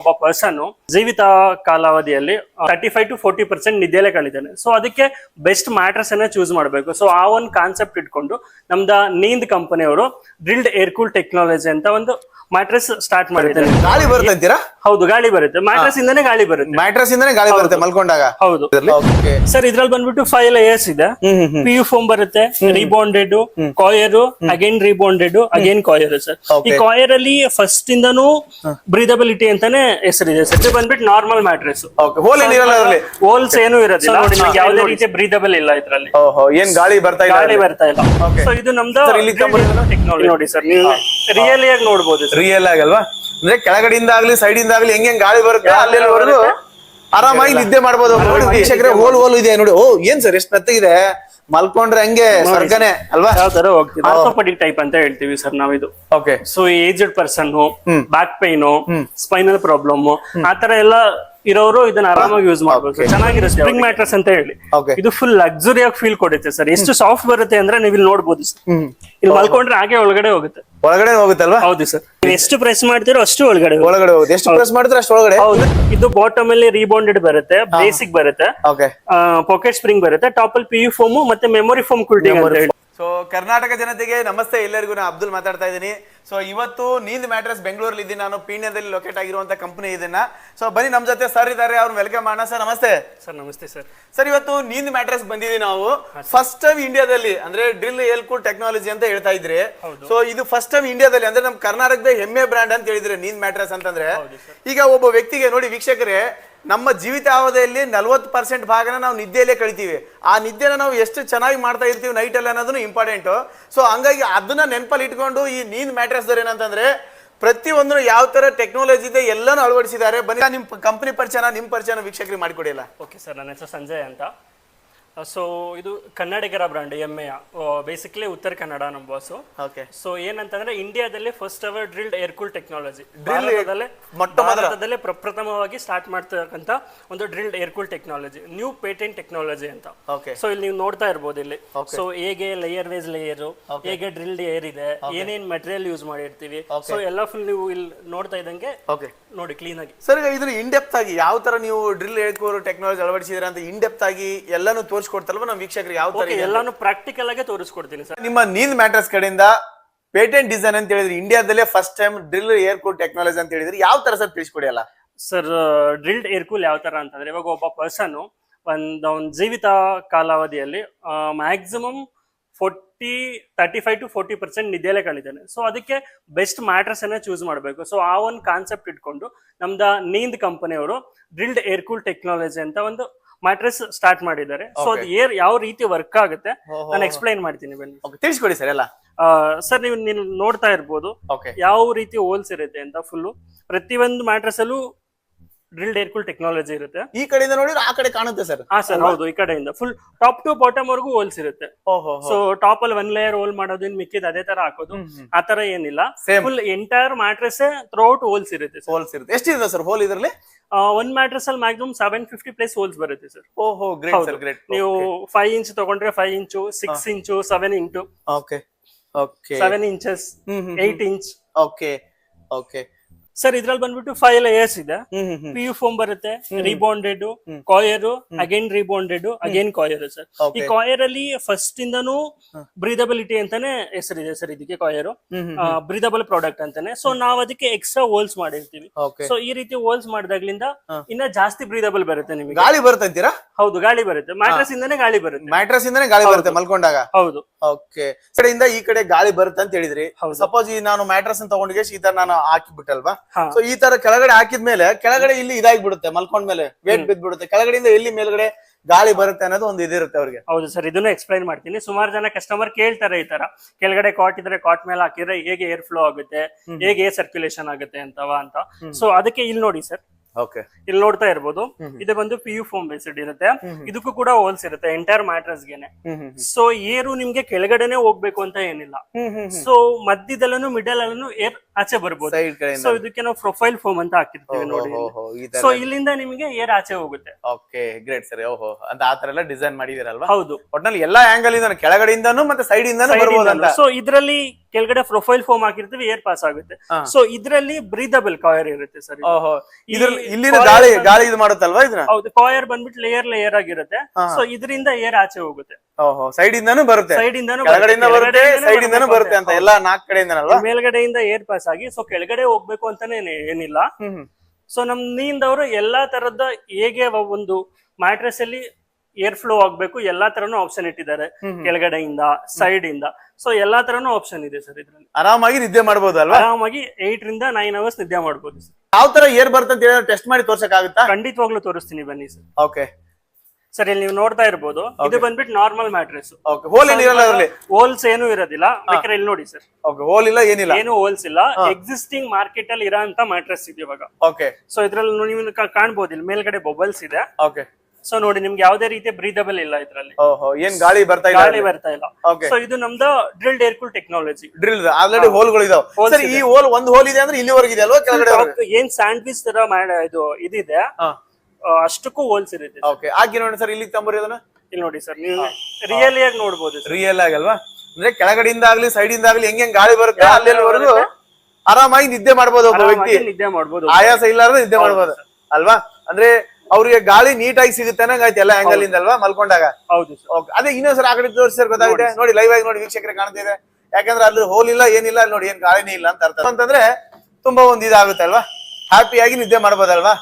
ಒಬ್ಬ ಪರ್ಸನ್ ಜೀವಿತ ಕಾಲಾವಧಿಯಲ್ಲಿ thirty five to forty percent ನಿದ್ದೆಲೆ ಕಳಿತಾನೆ. ಸೊ ಅದಕ್ಕೆ ಬೆಸ್ಟ್ ಮ್ಯಾಟ್ರಸ್ ಅನ್ನ ಚೂಸ್ ಮಾಡಬೇಕು. ಸೊ ಆ ಒಂದು ಕಾನ್ಸೆಪ್ಟ್ ಇಟ್ಕೊಂಡು ನಮ್ದ ನೀಂದ್ ಕಂಪನಿಯವರು ಡ್ರಿಲ್ಡ್ ಏರ್ ಕೂಲ್ ಟೆಕ್ನಾಲಜಿ ಅಂತ ಒಂದು ಮ್ಯಾಟ್ರಸ್ ಸ್ಟಾರ್ಟ್ ಮಾಡಿದ್ದಾರೆ. ಗಾಳಿ ಬರುತ್ತೆ ಅಂತೀರಾ? ಹೌದು ಗಾಳಿ ಬರುತ್ತೆ. ಮ್ಯಾಟ್ರಸ್ ಇಂದಾನೆ ಗಾಳಿ ಬರುತ್ತೆ. ಮ್ಯಾಟ್ರಸ್ ಇಂದಾನೆ ಗಾಳಿ ಬರುತ್ತೆ ಮಲ್ಕೊಂಡಾಗ. ಹೌದು. ಸರ್ ಇದ್ರಲ್ಲಿ ಬಂದ್ಬಿಟ್ಟು ಫೈವ್ ಲೇಯರ್ಸ್ ಇದೆ. ಪಿ ಯು ಫೋಮ್ ಬರುತ್ತೆ rebonded coir again rebounded again coir sir ಈ. ಕಾಯರ್ ಅಲ್ಲಿ ಫಸ್ಟ್ ಇಂದನು ಬ್ರೀದಬಿಲಿಟಿ ಅಂತಾನೆ ಹೆಸರಿದೆ. ಸರ್ ಇದು ಬಂದ್ಬಿಟ್ಟು ನಾರ್ಮಲ್ ಮ್ಯಾಟ್ರೆಸ್ ಓಕೆ ಹೋಲ್ ಏನಿರಲ್ಲ ಅದರಲ್ಲಿ? ಹೋಲ್ಸ್ ಏನು ಇರೋದಿಲ್ಲ. ನೋಡಿ ನಿಮ್ಗೆ ಯಾವುದೇ ರೀತಿ ಬ್ರೀದಬಲ್ ಇಲ್ಲ ಇದ್ರಲ್ಲಿ. ಓಹೋ ಏನ್ ಗಾಳಿ ಬರ್ತಾ ಇಲ್ಲ ಗಾಳಿ ಬರ್ತಾ ಇಲ್ಲ. ಸೊ ಇದು ನಮ್ದು ಇಲ್ಲಿ ಟೆಕ್ನಾಲಜಿ ನೋಡಿ ಸರ್ ನೀವು ರಿಯಲ್ ಆಗಿ ನೋಡ್ಬೋದು ರಿಯಲ್ ಆಗಲ್ವಾ ಅಂದ್ರೆ ಕೆಳಗಡೆಯಿಂದ ಆಗ್ಲಿ ಸೈಡ್ ಇಂದ ಆಗ್ಲಿ ಹೆಂಗೆ ಗಾಳಿ ಬರುತ್ತೆ ಅಲ್ಲಿವರೆಗೂ ಆರಾಮಾಗಿ ನಿದ್ದೆ ಮಾಡ್ಬೋದು. ವೀಕ್ಷಕರೇ ಹೋಲ್ ಹೋಲ್ ಇದೆ ನೋಡಿ. ಓ ಏನ್ ಸರ್ ಎಷ್ಟು ಮೆತ್ತಗಿದೆ? ಮಲ್ಕೊಂಡ್ರೆ ಹಂಗೆ ಸ್ವರ್ಗನೆ ಅಲ್ವಾ? ಯಾವ ತರ ಹೋಗ್ತೀವಿ ಟೈಪ್ ಅಂತ ಹೇಳ್ತೀವಿ sir ನಾವಿದು. Okay so aged person back pain spinal problem ಆತರ ತರ ಎಲ್ಲ ಇರೋರು ಇದನ್ನ ಆರಾಮಾಗಿ ಯೂಸ್ ಮಾಡ್ಬೇಕು ಚೆನ್ನಾಗಿರೋ ಸ್ಪ್ರಿಂಗ್ ಮ್ಯಾಟ್ರಸ್ ಅಂತ ಹೇಳಿ. ಇದು ಫುಲ್ ಲಕ್ಸುರಿಯಾಗಿ ಫೀಲ್ ಕೊಡುತ್ತೆ ಸರ್. ಎಷ್ಟು ಸಾಫ್ಟ್ ಬರುತ್ತೆ ಅಂದ್ರೆ ನೀವು ಇಲ್ಲಿ ನೋಡ್ಬೋದು ಸರ್. ಇಲ್ಲಿ ಮಲ್ಕೊಂಡ್ರೆ ಹಾಗೆ ಒಳಗಡೆ ಹೋಗುತ್ತೆ. ಒಳಗಡೆ ಹೋಗುತ್ತಲ್ವಾ? ಹೌದು ಸರ್. ನೀವು ಎಷ್ಟು ಪ್ರೆಸ್ ಮಾಡ್ತೀರೋ ಅಷ್ಟು ಒಳಗಡೆ ಹೋಗುತ್ತೆ. ಒಳಗಡೆ ಹೋಗುತ್ತೆ. ಎಷ್ಟು ಪ್ರೆಸ್ ಮಾಡಿದ್ರೆ ಅಷ್ಟು ಒಳಗಡೆ? ಹೌದು. ಇದು ಬಾಟಮ್ ಅಲ್ಲಿ ರೀಬೌಂಡೆಡ್ ಬರುತ್ತೆ ಬೇಸಿಕ್ ಬರುತ್ತೆ. ಓಕೆ ಪಾಕೆಟ್ ಸ್ಪ್ರಿಂಗ್ ಬರುತ್ತೆ ಟಾಪ್ ಅಲ್ಲಿ ಪಿ ಯು ಫೋಮು ಮತ್ತೆ ಮೆಮೊರಿ ಫೋಮ್ ಕುಲ್ಟಿ ಅಂತ ಹೇಳಿ ಸೊ ಕರ್ನಾಟಕ ಜನತೆಗೆ ನಮಸ್ತೆ. ಎಲ್ಲರಿಗೂ ನಾನು ಅಬ್ದುಲ್ ಮಾತಾಡ್ತಾ ಇದ್ದೀನಿ. ಸೊ ಇವತ್ತು ನೀಂದ್ ಮ್ಯಾಟ್ರಸ್ ಬೆಂಗಳೂರಲ್ಲಿ ಇದ್ದೀನಿ ನಾನು ಪೀಣ್ಯದಲ್ಲಿ ಲೊಕೇಟ್ ಆಗಿರುವಂತ ಕಂಪನಿ ಇದನ್ನ. ಸೊ ಬನ್ನಿ ನಮ್ಮ ಜೊತೆ ಸರ್ ಇದ್ದಾರೆ. ಅವ್ರು ವೆಲ್ಕಮ್ ಮಾಡೋಣ. ಸರ್ ನಮಸ್ತೆ. ಸರ್ ನಮಸ್ತೆ ಸರ್ ಸರ್ ಇವತ್ತು ನೀಂದ್ ಮ್ಯಾಟ್ರಸ್ ಬಂದಿದ್ದೀವಿ ನಾವು. ಫಸ್ಟ್ ಟೈಮ್ ಇಂಡಿಯಾದಲ್ಲಿ ಅಂದ್ರೆ ಡ್ರಿಲ್ ಏಲ್ಕೂಲ್ ಟೆಕ್ನಾಲಜಿ ಅಂತ ಹೇಳ್ತಾ ಇದ್ರಿ. ಸೊ ಇದು ಫಸ್ಟ್ ಟೈಮ್ ಇಂಡಿಯಾದಲ್ಲಿ ಅಂದ್ರೆ ನಮ್ಮ ಕರ್ನಾಟಕದ ಹೆಮ್ಮೆ ಬ್ರ್ಯಾಂಡ್ ಅಂತ ಹೇಳಿದ್ರೆ ನೀಂದ್ ಮ್ಯಾಟ್ರಸ್ ಅಂತಂದ್ರೆ. ಈಗ ಒಬ್ಬ ವ್ಯಕ್ತಿಗೆ ನೋಡಿ ವೀಕ್ಷಕರೇ ನಮ್ಮ ಜೀವಿತಾವಧಿಯಲ್ಲಿ ನಲ್ವತ್ತು ಪರ್ಸೆಂಟ್ ಭಾಗನ ನಾವು ನಿದ್ದೆಯಲ್ಲೇ ಕಳಿತೀವಿ. ಆ ನಿದ್ದೆನ ನಾವು ಎಷ್ಟು ಚೆನ್ನಾಗಿ ಮಾಡ್ತಾ ಇರ್ತೀವಿ ನೈಟ್ ಅಲ್ಲಿ ಅನ್ನೋದನ್ನು ಇಂಪಾರ್ಟೆಂಟು ಸೊ ಹಂಗಾಗಿ ಅದನ್ನ ನೆನಪಲ್ಲಿ ಇಟ್ಕೊಂಡು ಈ ನೀನ್ ಏನಂತಂದ್ರೆ ಪ್ರತಿಯೊಂದು ಯಾವ ತರ ಟೆಕ್ನಾಲಜಿ ಇದೆ ಎಲ್ಲಾನು ಅಳವಡಿಸಿದ್ದಾರೆ. ಬನ್ನಿ ನಿಮ್ ಕಂಪನಿ ಪರಿಚಯನ, ನಿಮ್ಮ ಪರಿಚಯನ ವೀಕ್ಷಕರಿಗೆ ಮಾಡಿಕೊಡಿಲ್ಲ ಓಕೆ ಸರ್ ನನ್ನ ಹೆಸರು ಸಂಜಯ್ ಅಂತ. ಸೊ ಇದು ಕನ್ನಡಿಗರ ಬ್ರ್ಯಾಂಡ್ ಎಮ್ಮೆಯ ಬೇಸಿಕಲಿ ಉತ್ತರ ಕನ್ನಡ ನಮ್ಮ ಬಾಸು ಓಕೆ ಸೊ ಏನಂತಂದ್ರೆ ಇಂಡಿಯಾದಲ್ಲಿ first our drilled air cool technology ಭಾರತದಲ್ಲೇ ಪ್ರಪ್ರಥಮವಾಗಿ ಸ್ಟಾರ್ಟ್ ಮಾಡ್ತಕ್ಕಂತ ಒಂದು drilled air cool technology new patent technology ಅಂತ. ಓಕೆ ಸೊ ಇಲ್ಲಿ ನೀವು ನೋಡ್ತಾ ಇರ್ಬೋದು ಇಲ್ಲಿ. ಸೊ ಹೇಗೆ ಲೇಯರ್ ವೈಸ್ ಲೇಯರ್ ಹೇಗೆ ಡ್ರಿಲ್ಡ್ ಏರ್ ಇದೆ ಏನೇನ್ ಮೆಟೀರಿಯಲ್ ಯೂಸ್ ಮಾಡಿರ್ತೀವಿ. ಸೊ ಎಲ್ಲ ಫುಲ್ ನೀವು ಇಲ್ಲಿ ನೋಡ್ತಾ ಇದ್ದಂಗೆ ಓಕೆ ನೋಡಿ ಕ್ಲೀನ್ ಆಗಿ. ಸರ್ ಈಗ ಇದ್ರ ಇನ್ ಡೆಪ್ತ್ ಆಗಿ ಯಾವ ತರ ನೀವು ಡ್ರಿಲ್ ಹೇಳ್ಕೋರು ಟೆಕ್ನಾಲಜಿ ಅಳವಡಿಸಿದ್ರೆ ಅಂತ ಇನ್ ಡೆಪ್ತ್ ಆಗಿ ಎಲ್ಲಾನು ತೋರಿಸ್ಕೊಡ್ತಲ್ವ ನಮ್ಮ ವೀಕ್ಷಕರಿಗೆ ಯಾವ ತರ ಓಕೆ ಎಲ್ಲಾನು ಪ್ರಾಕ್ಟಿಕಲ್ ಆಗಿ ತೋರಿಸ್ಕೊಡ್ತೀನಿ ಸರ್ ನಿಮ್ಮ ನೀನ್ ಮ್ಯಾಟ್ರಸ್ ಕಡೆಯಿಂದ ಪೇಟೆಂಟ್ ಡಿಸೈನ್ ಅಂತ ಹೇಳಿದ್ರೆ ಇಂಡಿಯಾದಲ್ಲೇ first time drill air cooled technology ಅಂತ ಹೇಳಿದ್ರೆ ಯಾವ ತರ ಸರ್ ತಿಳಿಸ್ಕೊಡಿ ಅಲ್ಲ? ಸರ್ ಡ್ರಿಲ್ಡ್ ಏರ್ಕೂಲ್ ಯಾವ ತರ ಅಂತಂದ್ರೆ ಇವಾಗ ಒಬ್ಬ ಪರ್ಸನ್ ಒಂದ್ ಅವ್ನ ಜೀವಿತ ಕಾಲಾವಧಿಯಲ್ಲಿ maximum forty thirty five to forty percent ನಿದ್ದೆಲೆ ಕಳಿದಾನೆ ಸೊ ಅದಕ್ಕೆ ಬೆಸ್ಟ್ ಮ್ಯಾಟ್ರಸ್ ಅನ್ನ ಚೂಸ್ ಮಾಡಬೇಕು. ಸೊ ಆ ಒಂದು ಕಾನ್ಸೆಪ್ಟ್ ಇಟ್ಕೊಂಡು ನಮ್ದ ನೀಂದ್ ಕಂಪನಿಯವರು ಡ್ರಿಲ್ಡ್ ಏರ್ ಕೂಲ್ ಟೆಕ್ನಾಲಜಿ ಅಂತ ಒಂದು ಮ್ಯಾಟ್ರಸ್ ಸ್ಟಾರ್ಟ್ ಮಾಡಿದ್ದಾರೆ. ಸೊ ಅದು ಏರ್ ಯಾವ ರೀತಿ ವರ್ಕ್ ಆಗುತ್ತೆ ನಾನು ಎಕ್ಸ್ಪ್ಲೈನ್ ಮಾಡ್ತೀನಿ ಬನ್ನಿ. ತಿಳಿಸ್ಕೊಡಿ ಸರ್ ಎಲ್ಲ. ಸರ್ ನೀವು ನೀವು ನೋಡ್ತಾ ಇರ್ಬೋದು ಯಾವ ರೀತಿ ಹೋಲ್ಸ್ ಇರುತ್ತೆ ಅಂತ ಫುಲ್ಲು ಪ್ರತಿಯೊಂದು ಮ್ಯಾಟ್ರಸ್ ಅಲ್ಲೂ ಡ್ರಿಲ್ಡ್ ಏರ್ಕೂಲ್ ಟೆಕ್ನಾಲಜಿ ಇರುತ್ತೆ. ಈ ಕಡೆಯಿಂದ ನೋಡಿದ್ರೆ ಆ ಕಡೆ ಕಾಣುತ್ತೆ ಸರ್. ಹಾ ಸರ್ ಹೌದು ಈ ಕಡೆಯಿಂದ. ಫುಲ್ ಟಾಪ್ ಟು ಬಾಟಮ್ ವರೆಗೂ ಹೋಲ್ಸ್ ಇರುತ್ತೆ. ಓಹೋ ಸೊ ಟಾಪ್ ಅಲ್ಲಿ ಒನ್ ಲೇಯರ್ ಹೋಲ್ ಮಾಡೋದು ಇನ್ ಮಿಕ್ಕಿದ ಅದೇ ತರ ಹಾಕೋದು. ಆ ತರ ಏನಿಲ್ಲ. Full entire mattress throughout holes ಇರುತ್ತೆ ಹೋಲ್ಸ್ ಇರುತ್ತೆ. ಎಷ್ಟಿದೆ ಸರ್ ಹೋಲ್ ಇದರಲ್ಲಿ? ಒಂದ್ ಮ್ಯಾಟ್ರೆಸ್ ಅಲ್ಲಿ maximum seven fifty plus holes ಬರುತ್ತೆ ಸರ್. ಓಹೋ ಗ್ರೇಟ್ ಸರ್ ಗ್ರೇಟ್ ನೀವು ಫೈವ್ ಇಂಚ್ ತಗೊಂಡ್ರೆ five inch six inch seven inch okay okay seven inches eight inch okay okay sir ಇದ್ರಲ್ಲಿ ಬಂದ್ಬಿಟ್ಟು ಫೈವ್ ಲೇಯರ್ಸ್ ಇದೆ. ಪಿ ಯು ಫೋಮ್ ಬರುತ್ತೆ rebounded coir again rebounded again coir sir ಈ. Coir ಅಲ್ಲಿ first ಇಂದಾನು breathability ಅಂತಾನೆ ಹೆಸರಿದೆ ಸರ್ ಇದಕ್ಕೆ ಕಾಯರ್ ಬ್ರೀದಬಲ್ ಪ್ರಾಡಕ್ಟ್ ಅಂತಾನೆ. ಸೊ ನಾವ್ ಅದಕ್ಕೆ ಎಕ್ಸ್ಟ್ರಾ ಹೋಲ್ಸ್ ಮಾಡಿರ್ತೀವಿ. ಸೊ ಈ ರೀತಿ ಹೋಲ್ಸ್ ಮಾಡಿದಾಗ್ಲಿಂದ ಇನ್ನ ಜಾಸ್ತಿ ಬ್ರೀದಬಲ್ ಬರುತ್ತೆ ನಿಮಗೆ. ಗಾಳಿ ಬರುತ್ತೆ ಅಂತೀರಾ? ಹೌದು ಗಾಳಿ ಬರುತ್ತೆ. ಮ್ಯಾಟ್ರಸ್ ಇಂದಾನೆ ಗಾಳಿ ಬರುತ್ತೆ. ಮ್ಯಾಟ್ರಸ್ ಇಂದಾನೆ ಗಾಳಿ ಬರುತ್ತೆ ಮಲ್ಕೊಂಡಾಗ? ಹೌದು. ಓಕೆ ಕಡೆಯಿಂದ ಈ ಕಡೆ ಗಾಳಿ ಬರುತ್ತೆ ಅಂತ ಹೇಳಿದ್ರಿ. ಸಪೋಸ್ ಈ ನಾನು ಮ್ಯಾಟ್ರಸ್ ತಗೊಂಡಿಗೆ ಈ ತರ ನಾನು ಹಾಕಿ ಬಿಟ್ಟಲ್ವಾ ಹಾ. ಸೊ ಈ ತರ ಕೆಳಗಡೆ ಹಾಕಿದ್ಮೇಲೆ ಕೆಳಗಡೆ ಇಲ್ಲಿ ಇದಾಗಿ ಬಿಡುತ್ತೆ ಮಲ್ಕೊಂಡ ಮೇಲೆ. ವೇಟ್ ಬಿದ್ಬಿಡುತ್ತೆ ಕೆಳಗಡೆಯಿಂದ ಎಲ್ಲಿ ಮೇಲ್ಗಡೆ ಗಾಳಿ ಬರುತ್ತೆ ಅನ್ನೋದು ಒಂದು ಇದಿರುತ್ತೆ ಅವ್ರಿಗೆ. ಹೌದು ಸರ್ ಇದನ್ನ ಎಕ್ಸ್ಪ್ಲೈನ್ ಮಾಡ್ತೀನಿ. ಸುಮಾರು ಜನ ಕಸ್ಟಮರ್ ಕೇಳ್ತಾರೆ ಈ ತರ. ಕೆಳಗಡೆ ಕಾಟ್ ಇದ್ರೆ ಕಾಟ್ ಮೇಲೆ ಹಾಕಿದ್ರೆ ಹೇಗೆ ಏರ್ ಫ್ಲೋ ಆಗುತ್ತೆ ಹೇಗೆ ಏರ್ ಸರ್ಕ್ಯುಲೇಷನ್ ಆಗುತ್ತೆ ಅಂತವಾ ಅಂತ. ಸೊ ಅದಕ್ಕೆ ಇಲ್ಲಿ ನೋಡಿ ಸರ್ ಓಕೆ ಇಲ್ಲಿ ನೋಡ್ತಾ ಇರ್ಬೋದು. ಇದೆ ಬಂದು ಪಿ ಯು ಫೋಮ್ ಬೇಸ್ಡ್ ಇರುತ್ತೆ. ಇದಕ್ಕೂ ಕೂಡ ಹೋಲ್ಸ್ ಇರುತ್ತೆ ಎಂಟೈರ್ ಮ್ಯಾಟ್ರಸ್ ಗೆನೆ. ಸೊ ಏರು ನಿಮ್ಗೆ ಕೆಳಗಡೆನೆ ಹೋಗ್ಬೇಕು ಅಂತ ಏನಿಲ್ಲ. ಸೊ ಮಧ್ಯದಲ್ಲೂ ಮಿಡಲ್ ಅಲ್ಲೂ ಏರ್ ಆಚೆ ಬರ್ಬೋದು. ಸೊ ಇದಕ್ಕೆ ನಾವು ಪ್ರೊಫೈಲ್ ಫೋಮ್ ಅಂತ ಹಾಕಿರ್ತೀವಿ ನೋಡಿ. ಸೊ ಇಲ್ಲಿಂದ ನಿಮಗೆ ಏರ್ ಆಚೆ ಹೋಗುತ್ತೆ. ಓಕೆ ಗ್ರೇಟ್ ಸರಿ. ಓಹೋ ಅಂತ ಆತರ ಎಲ್ಲ ಡಿಸೈನ್ ಮಾಡಿದಿರಲ್ವಾ? ಹೌದು. ಒಟ್ನಲ್ಲಿ ಎಲ್ಲಾ ಆಂಗಲ್ ಇಂದ ಕೆಳಗಡೆಯಿಂದನೂ ಮತ್ತೆ ಸೈಡ್ ಇಂದಾನು ಬರ್ಬೋದು ಸೊ ಇದರಲ್ಲಿ ಕೆಳಗಡೆ ಪ್ರೊಫೈಲ್ ಫೋಮ್ ಹಾಕಿರ್ತೀವಿ ಏರ್ ಪಾಸ್ ಆಗುತ್ತೆ. ಸೊ ಇದ್ರಲ್ಲಿ ಬ್ರೀದಬಲ್ ಕಾಯರ್ ಇರುತ್ತೆ ಸರ್ ಇಲ್ಲಿನ ಗಾಳಿ ಗಾಳಿ ಇದು ಮಾಡುತ್ತಲ್ವಾ ಇದನ್ನ? ಹೌದು ಕಾಯರ್ ಬಂದ್ಬಿಟ್ಟು ಲೇಯರ್ ಲೇಯರ್ ಆಗಿರುತ್ತೆ. ಸೊ ಇದರಿಂದ ಏರ್ ಆಚೆ ಹೋಗುತ್ತೆ. ಸೈಡ್ ಇಂದಾನು ಬರುತ್ತೆ. ಸೈಡ್ ಇಂದಾನು ಬರುತ್ತೆ ಸೈಡ್ ಇಂದಾನು ಬರುತ್ತೆ ಅಂತ ಎಲ್ಲಾ ನಾಲ್ಕು ಕಡೆಯಿಂದ ಮೇಲ್ಗಡೆಯಿಂದ ಏರ್ ಪಾಸ್ ಆಗಿ ಸೊ ಕೆಳಗಡೆ ಹೋಗ್ಬೇಕು ಅಂತಾನೆ ಏನಿಲ್ಲ. ಸೊ ನಮ್ ನೀಂದವರು ಎಲ್ಲಾ ತರದ ಹೇಗೆ ಒಂದು ಮ್ಯಾಟ್ರೆಸ್ ಅಲ್ಲಿ ಏರ್ ಫ್ಲೋ ಆಗ್ಬೇಕು ಎಲ್ಲಾ ತರನು ಆಪ್ಷನ್ ಇಟ್ಟಿದ್ದಾರೆ. ಕೆಳಗಡೆಯಿಂದ ಸೈಡ್ ಇಂದ. ಸೊ ಎಲ್ಲಾ ತರನು ಆಪ್ಷನ್ ಇದೆ ಸರ್ ಇದ್ರಲ್ಲಿ. ಆರಾಮಾಗಿ ನಿದ್ದೆ ಮಾಡಬಹುದು ಅಲ್ವಾ? ಆರಾಮಾಗಿ ಏಟ್ ರಿಂದ ನೈನ್ ಅವರ್ಸ್ ನಿದ್ದೆ ಮಾಡಬಹುದು ಸರ್. ಯಾವ ತರ ಏರ್ ಬರ್ತಂತ ಟೆಸ್ಟ್ ಮಾಡಿ ತೋರ್ಸಕ್ ಆಗುತ್ತಾ ಖಂಡಿತವಾಗ್ಲೂ ತೋರಿಸ್ತೀನಿ ಬನ್ನಿ ಸರ್. ಓಕೆ ಸರ್ ಇಲ್ಲಿ ನೀವು ನೋಡ್ತಾ ಇರ್ಬೋದು. ಇದು ಬಂದ್ಬಿಟ್ಟು ನಾರ್ಮಲ್ ಮ್ಯಾಟ್ರೆಸ್ ಹೋಲ್ಸ್ ಏನು ಇರೋದಿಲ್ಲ. ಬೇಕಾದ್ರೆ ಇಲ್ಲಿ ನೋಡಿ ಸರ್. ಓಕೆ ಹೋಲ್ ಇಲ್ಲ ಏನಿಲ್ಲ? ಏನು ಹೋಲ್ಸ್ ಇಲ್ಲ. ಎಕ್ಸಿಸ್ಟಿಂಗ್ ಮಾರ್ಕೆಟ್ ಅಲ್ಲಿ ಇರೋ ಅಂತ ಮ್ಯಾಟ್ರೆಸ್ ಇದೆ ಇವಾಗ. ಓಕೆ ಸೊ ಇದ್ರಲ್ಲಿ ನೀವು ಕಾಣಬಹುದು ಇಲ್ಲಿ ಮೇಲ್ಗಡೆ ಬಬಲ್ಸ್ ಇದೆ. ಓಕೆ ಸೊ ನೋಡಿ ನಿಮ್ಗೆ ಯಾವುದೇ ರೀತಿ ಬ್ರೀದಬಲ್ ಇಲ್ಲ ಇದ್ರಲ್ಲಿ. ಓಹೋ ಏನ್ ಗಾಳಿ ಬರ್ತಾ ಇಲ್ಲ ಗಾಳಿ ಬರ್ತಾ ಇಲ್ಲ. ಓಕೆ ಸೊ ಇದು ನಮ್ದು drilled air cool technology drill already ಹೋಲ್ಗಳು ಇದಾವೆ. Holes ಸರ್ ಈ ಹೋಲ್ ಒಂದ್ ಹೋಲ್ ಇದೆ ಅಂದ್ರೆ ಇಲ್ಲಿವರೆಗೆ ಇದೆ ಅಲ್ವಾ ಕೆಳಗಡೆ ಏನ್ ಸ್ಯಾಂಡ್ವಿಚ್ ತರ ಮಾಡ ಇದು ಇದಿದೆ. ಆ, ಅಷ್ಟಕ್ಕೂ ಹೋಲ್ಸ್ ಇರುತ್ತೆ ಓಕೆ ಹಾಕಿ ನೋಡಿ ಸರ್ ಇಲ್ಲಿ ತಂಬರಿ ಅದನ್ನ. ಇಲ್ಲಿ ನೋಡಿ ಸರ್ ನೀವು ರಿಯಲ್ ಆಗಿ ನೋಡ್ಬೋದು sir. ರಿಯಲ್ ಆಗಲ್ವಾ ಅಂದ್ರೆ ಕೆಳಗಡೆಯಿಂದ ಆಗ್ಲಿ ಸೈಡ್ ಇಂದ ಆಗ್ಲಿ ಹೆಂಗ್ ಹೆಂಗ್ ಗಾಳಿ ಬರುತ್ತೆ ಅಲ್ಲಿವರೆಗೂ ಆರಾಮಾಗಿ ನಿದ್ದೆ ಮಾಡ್ಬೋದು ಒಬ್ಬ ವ್ಯಕ್ತಿ. ಆರಾಮಾಗಿ ನಿದ್ದೆ ಮಾಡ್ಬೋದು. ಆಯಾಸ ಇಲ್ಲಾರ್ದೆ ನಿದ್ದೆ ಮಾಡ್ಬೋದು. ಅಲ್ವಾ? ಅಂದ್ರೆ ಅವ್ರಿಗೆ ಗಾಳಿ ನೀಟಾಗಿ ಸಿಗುತ್ತೆ ಅನ್ನಂಗಾಯ್ತು ಎಲ್ಲ ಆಂಗಲ್ ಇಂದ ಅಲ್ವಾ ಮಲ್ಕೊಂಡಾಗ? ಹೌದು. ಅದೇ ಇನ್ನೊಂದ್ ಸರ್ ಆ ಕಡೆ ತೋರಿಸಿ ಸರ್ ಗೊತ್ತಾಗುತ್ತೆ. ನೋಡಿ ಲೈವ್ ಆಗಿ ನೋಡಿ ವೀಕ್ಷಕರೇ ಕಾಣ್ತಿದೆ ಯಾಕಂದ್ರೆ ಅಲ್ಲಿ ಹೋಲ್ ಇಲ್ಲ ಏನಿಲ್ಲ ಅಲ್ಲಿ ನೋಡಿ ಏನ್ ಗಾಳಿನೇ ಇಲ್ಲ ಅಂತ ಅರ್ಥ. ಅಂತಂದ್ರೆ ತುಂಬಾ ಒಂದ್ ಇದಾಗುತ್ತೆ ಅಲ್ವಾ? ಹ್ಯಾಪಿಯಾಗಿ ನಿದ್ದೆ ಮಾಡ್ಬೋದಲ್ವಾ?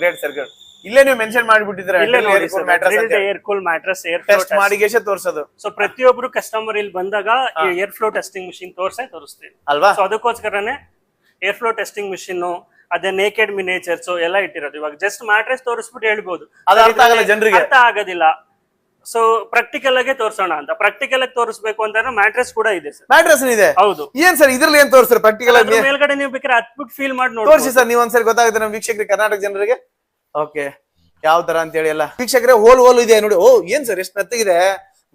ಗ್ರೇಟ್ ಸರ್ ಗ್ರೇಟ್ ಇಲ್ಲೇ ನೀವು mention ಮಾಡಿಬಿಟ್ಟಿದ್ರೆ air cool mattress air test ಮಾಡಿಗೆಶೆ ತೋರ್ಸೋದು. ಸೊ ಪ್ರತಿಯೊಬ್ರು ಕಸ್ಟಮರ್ ಇಲ್ಲಿ ಬಂದಾಗ ಏರ್ ಫ್ಲೋ ಟೆಸ್ಟಿಂಗ್ ಮಿಷಿನ್ ತೋರ್ಸೇ ತೋರಿಸ್ತೀವಿ. ಅಲ್ವಾ? ಸೊ ಅದಕ್ಕೋಸ್ಕರನೇ ಏರ್ ಫ್ಲೋ ಟೆಸ್ಟಿಂಗ್ ಮಿಷಿನ್ ಅದೇ ನೇಕೆಡ್ ಮಿನೇಚರ್ಸ್ ಎಲ್ಲ ಇಟ್ಟಿರೋದು. ಇವಾಗ ಜಸ್ಟ್ ಮ್ಯಾಟ್ರೆಸ್ ತೋರಿಸ್ಬಿಟ್ಟು ಹೇಳ್ಬೋದು. ಅದು ಅರ್ಥ ಆಗಲ್ಲ ಜನರಿಗೆ. ಅರ್ಥ ಆಗೋದಿಲ್ಲ. ಸೊ ಪ್ರಾಕ್ಟಿಕಲ್ ಆಗಿ ತೋರಿಸೋಣ ಅಂತ. ಪ್ರಾಕ್ಟಿಕಲ್ ಆಗಿ ತೋರಿಸ್ಬೇಕು ಅಂತಂದ್ರೆ ಮ್ಯಾಟ್ರೆಸ್ ಕೂಡ ಇದೆ ಸರ್. ಮ್ಯಾಟ್ರೆಸ್ ಇದೆ ಹೌದು. ಏನ್ ಸರ್ ಇದ್ರಲ್ಲಿ ಏನ್ ತೋರಿಸ್ತಾರೆ ಪ್ರಾಕ್ಟಿಕಲ್ ಆಗಿ? ಮೇಲ್ಗಡೆ ನೀವು ಬೇಕಾದ್ರೆ ಹತ್ಬಿಟ್ಟು ಫೀಲ್ ಮಾಡಿ ನೋಡಿ ತೋರಿಸಿ ಸರ್ ನೀವು ಒಂದ್ಸರಿ ಗೊತ್ತಾಗುತ್ತೆ ನಮ್ಮ ವೀಕ್ಷಕರಿಗೆ ಕರ್ನಾಟಕ ಜನರಿಗೆ. ಓಕೆ ಯಾವ ತರ ಅಂತ ಹೇಳಿ ಎಲ್ಲ. ವೀಕ್ಷಕರೇ ಹೋಲ್ ಹೋಲ್ ಇದೆ ನೋಡಿ? ಓ ಏನ್ ಸರ್ ಎಷ್ಟು ಮೆತ್ತಗಿದೆ?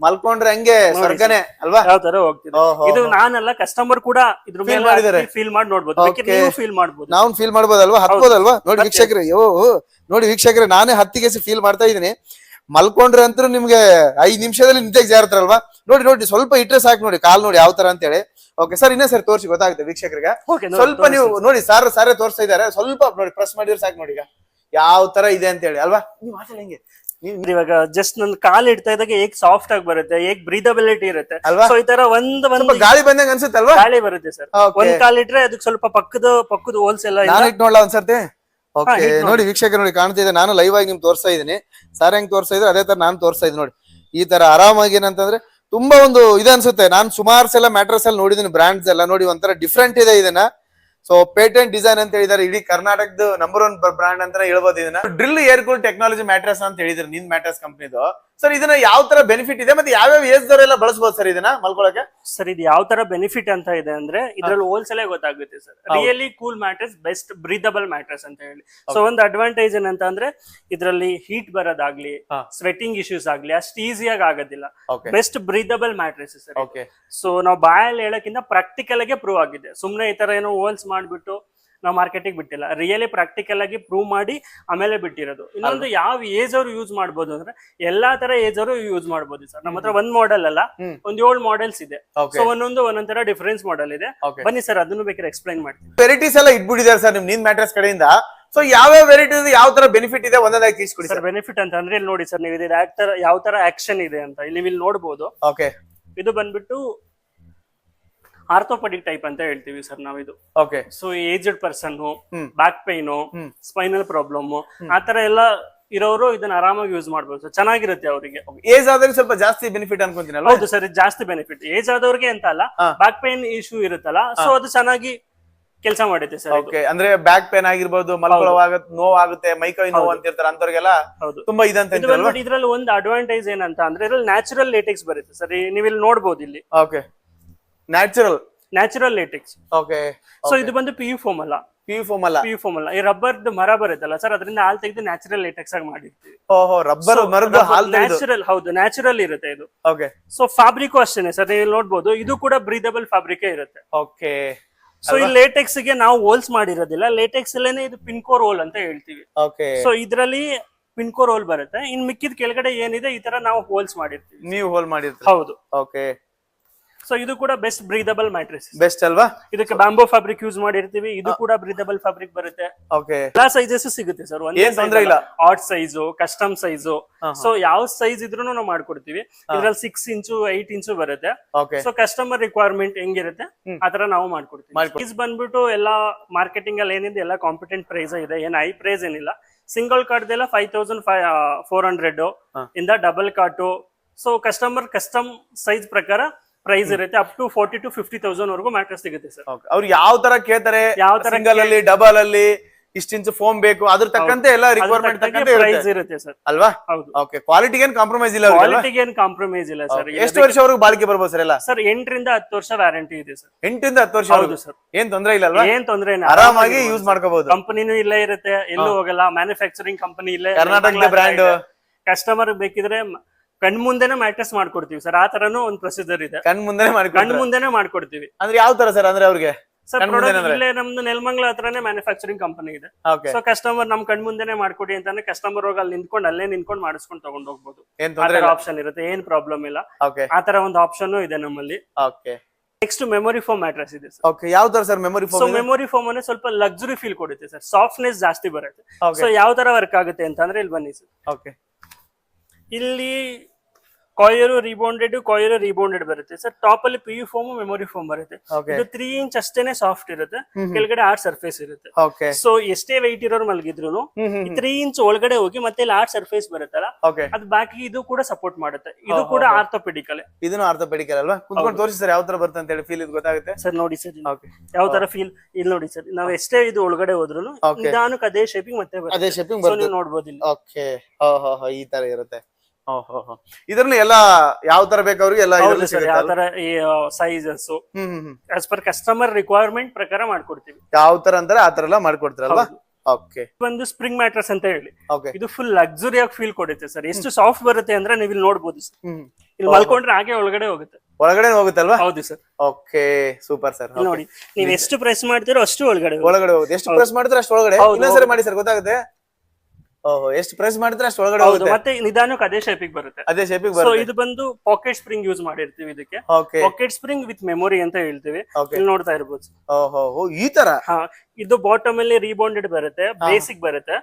ಮಲ್ಕೊಂಡ್ರೆ ಹಂಗೆ ಸ್ವರ್ಗನೆ ಅಲ್ವಾ? ಯಾವ ತರ ಹೋಗ್ತಿದೆ. ಇದು ನಾನಲ್ಲ ಕಸ್ಟಮರ್ ಕೂಡ ಇದ್ರ ಮೇಲೆ ಫೀಲ್ ಮಾಡಿ ನೋಡ್ಬೋದು. ಬೇಕಿದ್ರೆ ನೀವು ಫೀಲ್ ಮಾಡ್ಬೋದು. ನಾವು ಫೀಲ್ ಮಾಡ್ಬೋದಲ್ವಾ? ಹತ್ಬೋದಲ್ವಾ? ನೋಡಿ ವೀಕ್ಷಕರೇ ಯೋ ನೋಡಿ ವೀಕ್ಷಕರೇ ನಾನೇ ಹತ್ತಿಗೆ ಫೀಲ್ ಮಾಡ್ತಾ ಇದೀನಿ ಮಲ್ಕೊಂಡ್ರೆ ಅಂತೂ ನಿಮ್ಗೆ ಐದ್ ನಿಮಿಷದಲ್ಲಿ ನಿಂತೆ ಜಾರತ್ರಲ್ವಾ ನೋಡಿ ನೋಡಿ ಸ್ವಲ್ಪ ಇಟ್ರೆ ಸಾಕು ನೋಡಿ ಕಾಲ್ ನೋಡಿ ಯಾವ ತರ ಅಂತ ಹೇಳಿ ಓಕೆ ಸರ್ ಇನ್ನೇ ಸರ್ ತೋರಿಸಿ ಗೊತ್ತಾಗುತ್ತೆ ವೀಕ್ಷಕರಿಗೆ. ಸ್ವಲ್ಪ ನೀವು ನೋಡಿ ಸರ್ ಸಾರೇ ತೋರಿಸ್ತಾ ಇದಾರೆ ಸ್ವಲ್ಪ ನೋಡಿ ಪ್ರೆಸ್ ಮಾಡಿದ್ರೆ ಸಾಕು ನೋಡಿ ಈಗ. ಯಾವ ತರ ಇದೆ ಅಂತ ಹೇಳಿ ಅಲ್ವಾ? ನೀವು ಮಾತಾಡಿ ಹೆಂಗೆ. ನೀವು ಇವಾಗ ಜಸ್ಟ್ ನನ್ ಕಾಲ್ ಇಡ್ತಾ ಇದ್ದಾಗ ಹೇಗ್ ಸಾಫ್ಟ್ ಆಗಿ ಬರುತ್ತೆ ಹೇಗ್ ಬ್ರೀದಬಿಲಿಟಿ ಇರುತ್ತೆ. ಅಲ್ವಾ? ಸೊ ಈ ತರ ಒಂದ್ ಒಂದ್ ಗಾಳಿ ಬಂದಂಗ ಅನ್ಸುತ್ತಲ್ವಾ ಗಾಳಿ ಬರುತ್ತೆ ಸರ್. Okay. ಒಂದ್ ಕಾಲ್ ಇಟ್ರೆ ಅದಕ್ಕೆ ಸ್ವಲ್ಪ ಪಕ್ಕದ ಪಕ್ಕದ ಹೋಲ್ಸ್ ಎಲ್ಲ ನಾನು ಇಟ್ ನೋಡ್ಲಾ ಒಂದ್ಸರ್ತಿ? ಓಕೆ ನೋಡಿ. ನೋಡಿ. ವೀಕ್ಷಕ ನೋಡಿ ಕಾಣ್ತಿದೆ ನಾನು ಲೈವ್ ಆಗಿ ನಿಮ್ ತೋರಿಸ್ತಾ ಇದೀನಿ. ಸಾರ್ ಹೆಂಗ್ ತೋರಿಸ್ತಾ ಇದ್ರೆ ಅದೇ ತರ ನಾನು ತೋರಿಸ್ತಾ ಇದ್ದೀನಿ ನೋಡಿ. ಈ ತರ ಆರಾಮಾಗಿ ಏನಂತಂದ್ರೆ ತುಂಬಾ ಒಂದು ಇದು ಅನ್ಸುತ್ತೆ. ನಾನು ಸುಮಾರು ಸಲ ಮ್ಯಾಟ್ರಸ್ ಅಲ್ಲಿ ನೋಡಿದೀನಿ ಬ್ರಾಂಡ್ಸ್ ಎಲ್ಲ ನೋಡಿ ಒಂಥರ ಡಿಫ್ರೆಂಟ್ ಇದೆ ಇದನ್ನ. ಸೊ ಪೇಟೆಂಟ್ ಡಿಸೈನ್ ಅಂತ ಹೇಳಿದಾರೆ, ಇಡೀ ಕರ್ನಾಟಕದ ನಂಬರ್ ಒನ್ ಬ್ರಾಂಡ್ ಅಂತ ಹೇಳ್ಬೋದು ಇದನ್ನ. Drill air cool technology mattress ಅಂತ ಹೇಳಿದ್ರು, ನಿನ್ ಮ್ಯಾಟ್ರಸ್ ಕಂಪ್ನಿದು ಸರ್ ಇದನ್ನ ಯಾವ ತರ ಬೆನಿಫಿಟ್ ಇದೆ? ಮತ್ತೆ ಯಾವ್ಯಾವ ಏಜ್ ದವರೆಲ್ಲ ಬಳಸಬಹುದು ಸರ್ ಇದನ್ನ ಮಲ್ಕೊಳಕ್ಕೆ? ಸರ್ ಇದು ಯಾವ ತರ ಬೆನಿಫಿಟ್ ಅಂತ ಇದೆ ಅಂದ್ರೆ ಇದ್ರಲ್ಲಿ ಹೋಲ್ಸೇಲೆ ಗೊತ್ತಾಗುತ್ತೆ sir. Really cool mattress best breathable mattress ಅಂತ ಹೇಳಿ. ಸೊ ಒಂದು ಅಡ್ವಾಂಟೇಜ್ ಏನಂತ ಅಂದ್ರೆ ಇದ್ರಲ್ಲಿ ಹೀಟ್ ಬರೋದಾಗ್ಲಿ. ಸ್ವೆಟಿಂಗ್ ಇಶ್ಯೂಸ್ ಆಗ್ಲಿ ಅಷ್ಟು ಈಸಿಯಾಗಿ ಆಗೋದಿಲ್ಲ. Best breathable mattress sir okay so ನಾವು ಬಾಯಲ್ಲಿ ಹೇಳಕ್ಕಿಂತ ಪ್ರಾಕ್ಟಿಕಲ್ ಆಗಿ ಪ್ರೂವ್ ಆಗಿದೆ. ಸುಮ್ನೆ ಈ ತರ ಏನೋ ಹೋಲ್ಸ್ ಮಾಡ್ಬಿಟ್ಟು ನಾವು ಮಾರ್ಕೆಟಿಗೆ ಬಿಟ್ಟಿಲ್ಲ. ರಿಯಲಿ ಪ್ರಾಕ್ಟಿಕಲ್ ಆಗಿ ಪ್ರೂವ್ ಮಾಡಿ ಆಮೇಲೆ ಬಿಟ್ಟಿರೋದು. ಇನ್ನೊಂದು ಯಾವ ಏಜ್ ಅವರು ಯೂಸ್ ಮಾಡ್ಬೋದು ಅಂದ್ರೆ ಎಲ್ಲಾ ತರ ಏಜ್ ಅವರು ಯೂಸ್ ಮಾಡ್ಬೋದು ಸರ್. ನಮ್ಮ ಹತ್ರ ಒಂದ್ ಮಾಡೆಲ್ ಅಲ್ಲ. ಒಂದ್ ಏಳು ಮಾಡೆಲ್ಸ್ ಇದೆ. ಸೊ ಒಂದೊಂದು ಒಂದೊಂದ್ ತರ ಡಿಫರೆನ್ಸ್ ಮಾಡೆಲ್ ಇದೆ. ಬನ್ನಿ ಸರ್ ಅದನ್ನು ಬೇಕಾದ್ರೆ ಎಕ್ಸ್ಪ್ಲೈನ್ ಮಾಡ್ತೀನಿ. ವೆರೈಟೀಸ್ ಎಲ್ಲ ಇಟ್ಬಿಟ್ಟಿದ್ದಾರೆ ಸರ್ ನಿಮ್ ನಿನ್ ಮ್ಯಾಟ್ರಸ್ ಕಡೆಯಿಂದ. ಸೊ ಯಾವ ವೆರೈಟಿ ಯಾವ ತರ ಬೆನಿಫಿಟ್ ಇದೆ ಒಂದೊಂದಾಗಿ ತಿಳಿಸ್ಕೊಡಿ ಸರ್ ಬೆನಿಫಿಟ್ ಅಂತ ಅಂದ್ರೆ ಇಲ್ಲಿ ನೋಡಿ ಸರ್ ನೀವು ಇದು ಯಾವ ತರ ಯಾವ ಆಕ್ಷನ್ ಇದೆ ಅಂತ. ಇಲ್ಲಿ ನೀವು ಇಲ್ಲಿ ನೋಡ್ಬೋದು. ಓಕೆ ಇದು ಬಂದ್ಬಿಟ್ಟು ಆರ್ಥೋಪೆಡಿಕ್ ಟೈಪ್ ಅಂತ ಹೇಳ್ತೀವಿ sir ನಾವಿದು okay so aged person. Back pain. Spinal problem ಆತರ ಎಲ್ಲ ಇರೋರು ಇದನ್ನ ಆರಾಮಾಗಿ ಯೂಸ್ ಮಾಡ್ಬೋದು. ಸರ್ ಚೆನ್ನಾಗಿರುತ್ತೆ ಅವರಿಗೆ. ಏಜ್ ಆದ್ರೆ ಸ್ವಲ್ಪ ಜಾಸ್ತಿ ಬೆನಿಫಿಟ್ ಅನ್ಕೊಂತೀನಿ ಹೌದು ಸರ್ ಜಾಸ್ತಿ ಬೆನಿಫಿಟ್ ಏಜ್ ಆದವ್ರಿಗೆ ಅಂತ ಅಲ್ಲ ಬ್ಯಾಕ್ ಪೈನ್ ಇಶ್ಯೂ ಇರುತ್ತಲ್ಲ ಸೊ ಅದು ಚೆನ್ನಾಗಿ ಕೆಲಸ ಮಾಡುತ್ತೆ ಸರ್ ಓಕೆ ಅಂದ್ರೆ ಬ್ಯಾಕ್ ಪೇನ್ ಆಗಿರ್ಬೋದು ಮಲ್ಕೊಳ್ಳುವಾಗ ನೋವಾಗುತ್ತೆ ಮೈಕೈ ನೋವು ಅಂತಿರ್ತಾರೆ ಅಂತವ್ರಿಗೆಲ್ಲ ಹೌದು. ತುಂಬಾ ಇದಂತ ಇದ್ರಲ್ಲಿ ಒಂದು ಅಡ್ವಾಂಟೇಜ್ ಏನಂತ ಅಂದ್ರೆ ಇದ್ರಲ್ಲಿ ನ್ಯಾಚುರಲ್ ಲೇಟೆಕ್ಸ್ ಬರುತ್ತೆ ಸರ್ ನೀವು ಇಲ್ಲಿ ನೋಡ್ಬೋದು ಇಲ್ಲಿ. Okay natural natural latex okay so ಇದು ಬಂದು ಪಿ ಯು ಫೋಮ್ ಅಲ್ಲ ಪಿ ಫೋಮ್ ಅಲ್ಲ ಪಿ ಯು ಫೋಮ್ ಅಲ್ಲ ಈ ರಬ್ಬರ್ ಮರ ಬರುತ್ತಲ್ಲ ಸರ್ ಅದರಿಂದ ಹಾಲ್ ತೆಗೆದು ನ್ಯಾಚುರಲ್ ಲೇಟೆಕ್ಸ್ ಆಗಿ ಮಾಡಿರ್ತೀವಿ. ಓಹೋ ರಬ್ಬರ್ ಹಾಲ್ ನ್ಯಾಚುರಲ್ ಹೌದು ನ್ಯಾಚುರಲ್ ಇರುತ್ತೆ ಇದು. ಓಕೆ ಸೊ ಫ್ಯಾಬ್ರಿಕ್ ಅಷ್ಟೇನೆ ಸರ್ ನೀವು ನೋಡ್ಬೋದು ಇದು ಕೂಡ ಬ್ರೀದಬಲ್ ಫ್ಯಾಬ್ರಿಕ್ ಇರುತ್ತೆ. ಓಕೆ ಸೊ ಈ ಲೇಟೆಕ್ಸ್ಗೆ ನಾವು ಹೋಲ್ಸ್ ಮಾಡಿರೋದಿಲ್ಲ ಲೇಟೆಕ್ಸ್ ಅಲ್ಲೇನೆ ಇದು ಪಿನ್ಕೋರ್ ಹೋಲ್ ಅಂತ ಹೇಳ್ತೀವಿ. ಓಕೆ ಸೊ ಇದರಲ್ಲಿ ಪಿನ್ಕೋರ್ ಹೋಲ್ ಬರುತ್ತೆ. ಇನ್ ಮಿಕ್ಕಿದ ಕೆಳಗಡೆ ಏನಿದೆ ಈ ತರ ನಾವು ಹೋಲ್ಸ್ ಮಾಡಿರ್ತೀವಿ. ನೀವು ಹೋಲ್ ಮಾಡಿರ್ತೀವಿ ಹೌದು. ಓಕೆ ಸೊ ಇದು ಕೂಡ ಬೆಸ್ಟ್ ಬ್ರೀದಬಲ್ ಮ್ಯಾಟ್ರಿಸ್ ಬೆಸ್ಟ್ ಅಲ್ವಾ? ಇದಕ್ಕೆ ಬ್ಯಾಂಬೋ ಫ್ಯಾಬ್ರಿಕ್ ಯೂಸ್ ಮಾಡಿರ್ತೀವಿ. ಇದು ಕೂಡ ಬ್ರೀದಬಲ್ ಫ್ಯಾಬ್ರಿಕ್ ಬರುತ್ತೆ. ಓಕೆ ಎಲ್ಲಾ ಸೈಜಸ್ ಸಿಗುತ್ತೆ ಸರ್ ಏನ್ ತೊಂದ್ರೆ ಇಲ್ಲ. Odd size custom size so ಯಾವ ಸೈಜ್ ಇದ್ರೂ ನಾವು ಮಾಡ್ಕೊಡ್ತೀವಿ. ಇದ್ರಲ್ಲಿ ಸಿಕ್ಸ್ ಇಂಚು ಏಟ್ ಇಂಚು ಬರುತ್ತೆ. ಸೊ ಕಸ್ಟಮರ್ ರಿಕ್ವೈರ್ಮೆಂಟ್ ಹೆಂಗಿರುತ್ತೆ? ಆತರ ನಾವು ಮಾಡ್ಕೊಡ್ತೀವಿ. ಮಾಡ್ಕೊಡ್- ಪ್ರೈಸ್ ಬಂದ್ಬಿಟ್ಟು ಎಲ್ಲ ಮಾರ್ಕೆಟಿಂಗ್ ಅಲ್ಲಿ ಏನಿದೆ ಎಲ್ಲ ಕಾಂಪಿಟೆಂಟ್ ಪ್ರೈಸ್ ಇದೆ. ಏನ್ ಹೈ ಪ್ರೈಸ್ ಏನಿಲ್ಲ. ಸಿಂಗಲ್ ಕಾರ್ಡ್ ಎಲ್ಲ five thousand five four hundred ಇಂದ double cot so customer custom size ಪ್ರಕಾರ ಪ್ರೈಸ್ ಇರುತ್ತೆ up to forty to fifty thousand ವರ್ಗು ಮ್ಯಾಟ್ರೆಸ್ ಸಿಗುತ್ತೆ ಸರ್ ಅವ್ರು ಯಾವ ತರ ಕೇಳ್ತಾರೆ? ಯಾವ ತರ ಸಿಂಗಲ್ ಅಲ್ಲಿ ಡಬಲ್ ಅಲ್ಲಿ ಇಷ್ಟ ಇಂಚು ಫೋಮ್ ಬೇಕು ಅದ್ರ ತಕ್ಕಂತೆ ಎಲ್ಲ ರಿಕ್ವೈರ್ಮೆಂಟ್ ತಕ್ಕಂತೆ ಪ್ರೈಸ್ ಇರುತ್ತೆ. ಸರ್ ಅಲ್ವಾ? ಹೌದು. ಓಕೆ ಕ್ವಾಲಿಟಿಗೆ ಏನ್ ಕಾಂಪ್ರಮೈಸ್ ಇಲ್ಲ? ಕ್ವಾಲಿಟಿಗೆ ಏನ್ ಕಾಂಪ್ರಮೈಸ್ ಇಲ್ಲ ಸರ್ ಎಷ್ಟು ವರ್ಷವರೆಗೂ ಬಾಳಿಕೆ ಬರ್ಬೋದು ಸರ್ ಎಲ್ಲ? ಸರ್ ಎಂಟರಿಂದ ಹತ್ತು ವರ್ಷ ವ್ಯಾರಂಟಿ ಇದೆ ಸರ್ ಎಂಟರಿಂದ ಹತ್ತು ವರ್ಷ ಹೌದು ಸರ್ ಏನ್ ತೊಂದ್ರೆ ಇಲ್ಲ ಅಲ್ವಾ? ಏನ್ ತೊಂದ್ರೆ ಇಲ್ಲ. ಆರಾಮಾಗಿ ಯೂಸ್ ಮಾಡ್ಕೋಬಹುದು ಕಂಪನಿನೂ ಇಲ್ಲೇ ಇರುತ್ತೆ. ಎಲ್ಲೂ ಹೋಗಲ್ಲ. ಮ್ಯಾನುಫ್ಯಾಕ್ಚರಿಂಗ್ ಕಂಪನಿ ಇಲ್ಲೇ ಕರ್ನಾಟಕದ ಬ್ರ್ಯಾಂಡ್ ಕಸ್ಟಮರ್ ಬೇಕಿದ್ರೆ ಕಣ್ ಮುಂದೆನೆ ಮ್ಯಾಟ್ರೆಸ್ ಮಾಡ್ಕೊಡ್ತೀವಿ ಸರ್ ಆ ತರನು ಒಂದು ಪ್ರೊಸೀಜರ್ ಇದೆ. ಕಣ್ ಮುಂದೆ ಕಣ್ ಮುಂದೆನೆ ಮಾಡ್ಕೊಡ್ತೀವಿ. ಅಂದ್ರೆ ಯಾವ ತರ ಸರ್ ಅಂದ್ರೆ ಅವ್ರಿಗೆ? ಸರ್ ಕಣ್ ಮುಂದೆನೆ ಪ್ರಾಡಕ್ಟ್ ಅಂದ್ರೆ? ಇಲ್ಲೇ ನಮ್ದು ನೆಲಮಂಗ್ಲ ಹತ್ರನೇ ಮ್ಯಾನುಫ್ಯಾಕ್ಚರಿಂಗ್ ಕಂಪನಿ ಇದೆ. ಓಕೆ ಸೊ ಕಸ್ಟಮರ್ ನಮ್ ಕಣ್ ಮುಂದೆನೆ ಮಾಡ್ಕೊಡಿ ಅಂತಾನೆ ಕಸ್ಟಮರ್ ಹೋಗಿ ಅಲ್ಲಿ ನಿಂತ್ಕೊಂಡು ಅಲ್ಲೇ ನಿಂತ್ಕೊಂಡು ಮಾಡಿಸ್ಕೊಂಡು ತಗೊಂಡ್ ಹೋಗ್ಬೋದು. ಏನ್ ಆ ತೊಂದ್ರೆ ತರ ಇಲ್ಲ? ಆಪ್ಷನ್ ಇರುತ್ತೆ. ಏನ್ ಪ್ರಾಬ್ಲಮ್ ಇಲ್ಲ. ಓಕೆ ಆ ತರ ಒಂದು ಆಪ್ಷನ್ ಇದೆ ನಮ್ಮಲ್ಲಿ. Okay next memory foam mattress ಇದೆ ಸರ್ ಓಕೆ ಯಾವ ತರ sir memory so foam memory foam ಅನ್ನ ಸ್ವಲ್ಪ ಲಕ್ಸುರಿ ಫೀಲ್ ಕೊಡುತ್ತೆ ಸರ್ ಸಾಫ್ಟ್ನೆಸ್ ಜಾಸ್ತಿ ಬರುತ್ತೆ. Okay. ಸೊ ಯಾವ ತರ ವರ್ಕ್ ಆಗುತ್ತೆ ಅಂತಂದ್ರೆ ಇಲ್ಲಿ ಬನ್ನಿ ಸರ್ ಓಕೆ ಇಲ್ಲಿ ಕಾಯರು ರಿಬೌಂಡೆಡ್ ಕಾಯರು ರಿಬೌಂಡೆಡ್ ಬರುತ್ತೆ. ಸರ್ ಟಾಪ್ ಅಲ್ಲಿ P U foam memory foam ಬರುತ್ತೆ. ಇದು ತ್ರೀ ಇಂಚ್ ಅಷ್ಟೇನೆ ಸಾಫ್ಟ್ ಇರುತ್ತೆ. ಕೆಳಗಡೆ ಆರ್ಟ್ ಸರ್ಫೇಸ್ ಇರುತ್ತೆ. ಓಕೆ ಸೊ ಎಷ್ಟೇ ವೈಟ್ ಇರೋರು ಮಲಗಿದ್ರು ತ್ರೀ ಇಂಚ್ ಒಳಗಡೆ ಹೋಗಿ ಮತ್ತೆ ಇಲ್ಲಿ ಆರ್ಟ್ ಸರ್ಫೇಸ್ ಬರುತ್ತಲ್ಲ ಅದು ಬಾಕಿ ಇದು ಕೂಡ ಸಪೋರ್ಟ್ ಮಾಡುತ್ತೆ. ಇದು ಕೂಡ ಆರ್ಥೋಪೆಡಿಕಲ್ ಇದನ್ನು ಆರ್ಥೋಪೆಡಿಕಲ್ ಅಲ್ವಾ? ಕುತ್ಕೊಂಡು ತೋರಿಸಿ ಸರ್ ಯಾವ ತರ ಬರುತ್ತೆ ಅಂತ ಹೇಳಿ ಫೀಲ್ ಇದು ಗೊತ್ತಾಗುತ್ತೆ? ಸರ್ ನೋಡಿ ಸರ್ ಯಾವ ತರ ಫೀಲ್ ಇಲ್ಲಿ ನೋಡಿ ಸರ್ ನಾವ್ ಎಷ್ಟೇ ಇದು ಒಳಗಡೆ ಹೋದ್ರು. ನಿಧಾನಕ್ಕೆ ಅದೇ ಶೇಪಿಂಗ್ ಮತ್ತೆ ಅದೇ ಶೇಪಿಂಗ್ ನೋಡ್ಬೋದು ಓಕೆ ಹೋ ಹೋ ಹೋ ಈ ತರ ಇರುತ್ತೆ. ಇದ್ರಲ್ಲಿ ಎಲ್ಲ ಯಾವ ತರ ಬೇಕು ಅವ್ರಿಗೆ? ಎಲ್ಲ ಹೌದು ಸರ್ ಯಾವ ತರ ಈ sizes as per customer requirement ಪ್ರಕಾರ ಮಾಡ್ಕೊಡ್ತೀವಿ. ಯಾವ ತರ ಅಂದ್ರೆ ಆ ತರ ಎಲ್ಲ ಮಾಡ್ಕೊಡ್ತೀರಲ್ವಾ? ಓಕೆ ಒಂದು ಸ್ಪ್ರಿಂಗ್ ಮ್ಯಾಟ್ರಸ್ ಅಂತ ಹೇಳಿ. ಇದು ಫುಲ್ ಲಕ್ಸುರಿ ಆಗಿ ಫೀಲ್ ಕೊಡುತ್ತೆ ಸರ್. ಎಷ್ಟು ಸಾಫ್ಟ್ ಬರುತ್ತೆ ಅಂದ್ರೆ ನೀವು ಇಲ್ಲಿ ನೋಡ್ಬೋದು ಸರ್. ಇಲ್ಲಿ ಮಲ್ಕೊಂಡ್ರೆ ಹಾಗೆ ಒಳಗಡೆ ಹೋಗುತ್ತೆ. ಒಳಗಡೆ ಹೋಗುತ್ತಲ್ವಾ? ಹೌದು ಸರ್. ಓಕೆ ಸೂಪರ್ ಸರ್ ನೋಡಿ ನೀವು ಎಷ್ಟು ಪ್ರೆಸ್ ಮಾಡ್ತೀರೋ ಅಷ್ಟು ಒಳಗಡೆ. ಒಳಗಡೆ ಹೋಗುತ್ತೆ. ಎಷ್ಟು ಪ್ರೆಸ್ ಮಾಡಿದ್ರೆ ಅಷ್ಟು ಒಳಗಡೆ? ಇನ್ನೊಂದ್ಸರಿ ಮಾಡಿ ಸರ್ ಗೊತ್ತಾಗುತ್ತೆ? ಓಹೋ ಎಷ್ಟು ಪ್ರೆಸ್ ಮಾಡಿದ್ರೆ ಅಷ್ಟು ಒಳಗಡೆ ಹೌದು ಹೋಗುತ್ತೆ? ಮತ್ತೆ ನಿಧಾನಕ್ಕೆ ಅದೇ ಶೇಪಿಗೆ ಬರುತ್ತೆ. ಅದೇ ಶೇಪಿಗೆ ಸೊ ಬರುತ್ತೆ. ಇದು ಬಂದು ಪಾಕೆಟ್ ಸ್ಪ್ರಿಂಗ್ ಯೂಸ್ ಮಾಡಿರ್ತೀವಿ ಇದಕ್ಕೆ. Okay pocket spring with memory ಅಂತ ಹೇಳ್ತೀವಿ. ಇಲ್ಲಿ ನೋಡ್ತಾ ಇರ್ಬೋದು. ಓಹೋ ಈ ತರ? ಹಾ ಇದು ಬಾಟಮ್ ಅಲ್ಲಿ ರೀಬೌಂಡೆಡ್ ಬರುತ್ತೆ ಬೇಸಿಕ್ ಬರುತ್ತೆ.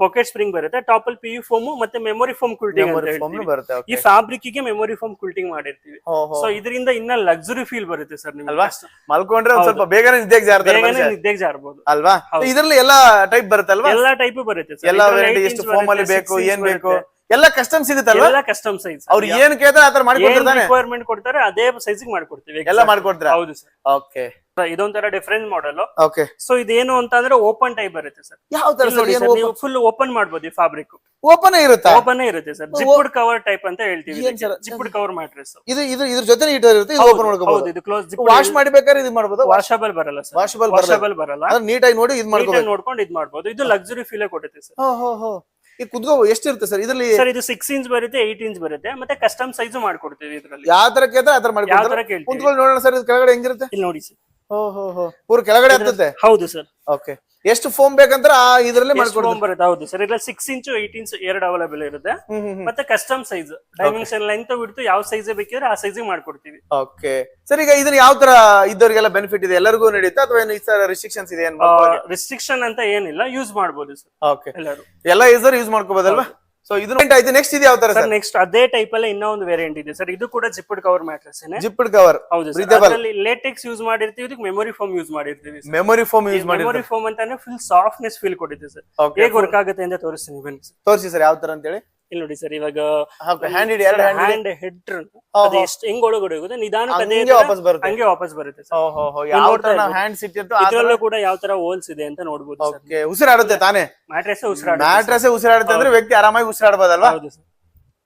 ಪಾಕೆಟ್ ಸ್ಪ್ರಿಂಗ್ ಬರುತ್ತೆ ಟಾಪ್ ಅಲ್ಲಿ ಪಿ ಯು ಫೋಮ್ ಮತ್ತೆ ಮೆಮೊರಿ ಫೋಮ್ ಕುಲ್ಟಿಂಗ್ ಬರುತ್ತೆ ಈ ಫ್ಯಾಬ್ರಿಕ್ಗೆ ಮೆಮೊರಿ ಫೋಮ್ ಕುಲ್ಟಿಂಗ್ ಮಾಡಿರ್ತೀವಿ. ಸೊ ಇದರಿಂದ ಇನ್ನ ಲಕ್ಸುರಿ ಫೀಲ್ ಬರುತ್ತೆ ಸರ್ ನಿಮ್ಗೆ. ಅಲ್ವಾ? ಮಲ್ಕೊಂಡ್ರೆ ಸ್ವಲ್ಪ ಬೇಗನೆ ನಿದ್ದೆಗೆ ಜಾರ್ತಾರೆ ಬೇಗನೆ. ನಿದ್ದೆಗೆ ಜಾರ್ಬೋದು. ಅಲ್ವಾ? ಇದರಲ್ಲಿ ಎಲ್ಲಾ ಟೈಪ್ ಬರುತ್ತಲ್ವಾ ಎಲ್ಲಾ ಟೈಪ್ ಬರುತ್ತೆ. ಎಲ್ಲಾ ವೆರೈಟಿ ಎಷ್ಟು ಫೋಮ್ ಅಲ್ಲಿ ಬರುತ್ತೆ, ಬೇಕು ಏನ್ ಬೇಕು ಬರುತ್ತೆ. ಎಲ್ಲ ಕಸ್ಟಮ್ ಸಿಗುತ್ತೆ ಎಲ್ಲ ಕಸ್ಟಮ್ ಸೈಜ್ ಅವ್ರು ಏನ್ ಕೇಳ್ತಾರೆ ಆತರ ಮಾಡ್ಕೊಡ್ತಾನೆ ರಿಕ್ವೈರ್ಮೆಂಟ್ ಕೊಡ್ತಾರೆ ಅದೇ ಸೈಜ್ ಮಾಡ್ಕೊಡ್ತೀವಿ. ಎಲ್ಲ ಮಾಡ್ಕೊಡ್ತೀರಾ? ಹೌದು ಸರ್ ಓಕೆ ಇದೊಂಥರ ಡಿಫ್ರೆಂಟ್ ಮಾಡೆಲ್ ಓಕೆ ಸೊ ಇದೇನು ಅಂತ ಅಂದ್ರೆ ಓಪನ್ ಟೈಪ್ ಬರುತ್ತೆ ಸರ್. ಯಾವ ತರ ನೋಡಿ ಸರ್ ನೀವು ಫುಲ್ ಓಪನ್ ಮಾಡಬಹುದು ಈ ಫ್ಯಾಬ್ರಿಕ್ ಓಪನ್ ಇರುತ್ತೆ? ಓಪನ್ ಇರುತ್ತೆ ಸರ್. ಜಿಪ್ಡ್ ಕವರ್ ಟೈಪ್ ಅಂತ ಹೇಳ್ತೀವಿ ಜಿಪ್ಡ್ ಜಿಪ್ಪುಡ್ ಕವರ್ ಮ್ಯಾಟ್ರೆಸ್ ಇದು ಇದು ಇದ್ರ ಜೊತೆ ಇರುತ್ತೆ ಇದು ಓಪನ್ ಮಾಡ್ಕೋಬಹುದು ಇದು ಕ್ಲೋಸ್ ವಾಶ್ ಮಾಡಬೇಕಾದ್ರೆ ಇದು ಮಾಡಬಹುದು ವಾಷಬಲ್ ಬರಲ್ಲ ಸರ್. ವಾಶಬಲ್ ಬರಲ್ಲ. ವಾಷಬಲ್ ಬರಲ್ಲ. ಅದನ್ನ ನೀಟಾಗಿ ನೋಡಿ ಇದು ಮಾಡ್ಕೋಬೇಕು. ನೀಟಾಗಿ ನೋಡ್ಕೊಂಡು ಇದ್ ಮಾಡಬಹುದು ಇದು ಲಕ್ಸುರಿ ಫೀಲ್ ಕೊಡುತ್ತೆ ಸರ್. ಹೋ ಹೋ ಹೋ. ಈ ಕುದ್ಕೋ ಎಷ್ಟು ಇರುತ್ತೆ ಸರ್? ಇದರಲ್ಲಿ ಸರ್ ಇದು ಸಿಕ್ಸ್ ಇಂಚ್ ಬರುತ್ತೆ ಏಟ್ ಇಂಚ್ ಬರುತ್ತೆ ಮತ್ತೆ ಕಸ್ಟಮ್ ಸೈಜ್ ಮಾಡ್ಕೊಡ್ತೀವಿ ಇದ್ರಲ್ಲಿ. ಯಾವ ತರ ಕೇಳಿದ್ರೆ ಆ ತರ ಮಾಡ್ಕೊಡ್ತಾರೆ. ಕುಂತ್ಕೊಂಡು ನೋಡೋಣ ಸರ್ ಇದು ಕೆಳಗಡೆ ಹೆಂಗಿರುತ್ತೆ? ಇಲ್ಲಿ ನೋಡಿ ಸರ್. ಪೂರ ಕೆಳಗಡೆ ಹತ್ತುತ್ತೆ ಹೌದು ಸರ್. ಓಕೆ. ಎಷ್ಟು ಫೋಮ್ ಬೇಕಂದ್ರೆ ಆ ಇದರಲ್ಲಿ ಫೋಮ್ ಬರುತ್ತೆ? ಹೌದು ಸರ್. ಇಲ್ಲ ಸಿಕ್ಸ್ ಇಂಚು ಏಟ್ ಇಂಚ್ ಎರಡು ಅವೈಲೇಬಲ್ ಇರುತ್ತೆ. ಮತ್ತೆ ಕಸ್ಟಮ್ ಸೈಜ್ ಡೈಮೆನ್ಷನ್ ಲೆಂತ್ ಬಿಡ್ತು ಯಾವ ಸೈಜ್ ಬೇಕಿದ್ರೆ ಆ ಸೈಜ್ ಮಾಡ್ಕೊಡ್ತೀವಿ. ಓಕೆ ಸರ್ ಈಗ ಇದನ್ನ ಯಾವ ತರ ಇದ್ದವರಿಗೆಲ್ಲ ಬೆನಿಫಿಟ್ ಇದೆ? ಎಲ್ಲರಿಗೂ ನಡೆಯುತ್ತಾ ಅಥವಾ ಏನು ಈ ತರ ರಿಸ್ಟ್ರಿಕ್ಷನ್ಸ್ ಇದೆ ರಿಸ್ಟ್ರಿಕ್ಷನ್ ಅಂತ ಏನಿಲ್ಲ. ಯೂಸ್ ಮಾಡಬಹುದು ಸರ್. ಓಕೆ ಎಲ್ಲರೂ. ಎಲ್ಲ ಯೂಸರ್ ಯೂಸ್ ಮಾಡ್ಕೋಬೋದಲ್ವಾ? ಸೊ ಇದು ಆಯ್ತು. ನೆಕ್ಸ್ಟ್ ಇದು ಯಾವ ತರ ಸರ್ ನೆಕ್ಸ್ಟ್ ಅದೇ ಟೈಪ್ ಅಲ್ಲೇ ಇನ್ನೂ ಒಂದು ವೇರಿಯಂಟ್ ಇದೆ. ಸರ್ ಇದು ಕೂಡ zipped cover mattress zipped cover ಹೌದು. ಲೇಟೆಕ್ಸ್ ಯೂಸ್ ಮಾಡಿರ್ತೀವಿ ಇದಕ್ಕೆ ಮೆಮೊರಿ ಫೋಮ್ ಯೂಸ್ ಮಾಡಿರ್ತೀವಿ ಮೆಮೊರಿ ಫೋಮ್ ಯೂಸ್ ಮಾಡಿ ಮೆಮೊರಿ ಫೋಮ್ ಅಂತಾನೆ ಫುಲ್ ಸಾಫ್ಟ್ನೆಸ್ ಫೀಲ್ ಕೊಟ್ಟಿದೆ ಸರ್. ಹೇಗೆ ವರ್ಕ್ ಆಗುತ್ತೆ ಅಂತ ತೋರಿಸ್ತೀನಿ ಬನ್ನಿ ತೋರಿಸಿ ಸರ್ ಯಾವ ತರ ಅಂತ ಹೇಳಿ ಇಲ್ಲಿ ನೋಡಿ ಸರ್ ಇವಾಗ ಹ್ಯಾಂಡ್ ಎರಡು ಹ್ಯಾಂಡ್ ಹೆಡ್ ಅದು ಎಷ್ಟು ಹೆಂಗ್ ಒಳಗಡೆ ಹೋಗುತ್ತೆ? ನಿಧಾನಕ್ಕೆ ಅದೇ ವಾಪಸ್ ಬರುತ್ತೆ. ಹಂಗೆ ವಾಪಸ್ ಬರುತ್ತೆ ಯಾವ ತರ ಹ್ಯಾಂಡ್ ಸಿಟ್ ಇದ್ರಲ್ಲೂ ಕೂಡ ಯಾವ ತರ ಹೋಲ್ಸ್ ಇದೆ ಅಂತ ನೋಡ್ಬೋದು ಸರ್. ಓಕೆ ಉಸಿರಾಡುತ್ತೆ ತಾನೇ? ಮ್ಯಾಟ್ರೆಸ್ ಉಸಿರಾಡ ಮ್ಯಾಟ್ರೆಸ್ ಉಸಿರಾಡುತ್ತೆ ಅಂದ್ರೆ ವ್ಯಕ್ತಿ ಆರಾಮಾಗಿ ಉಸಿರಾಡಬಹುದಲ್ವಾ ಹೌದು ಸರ್.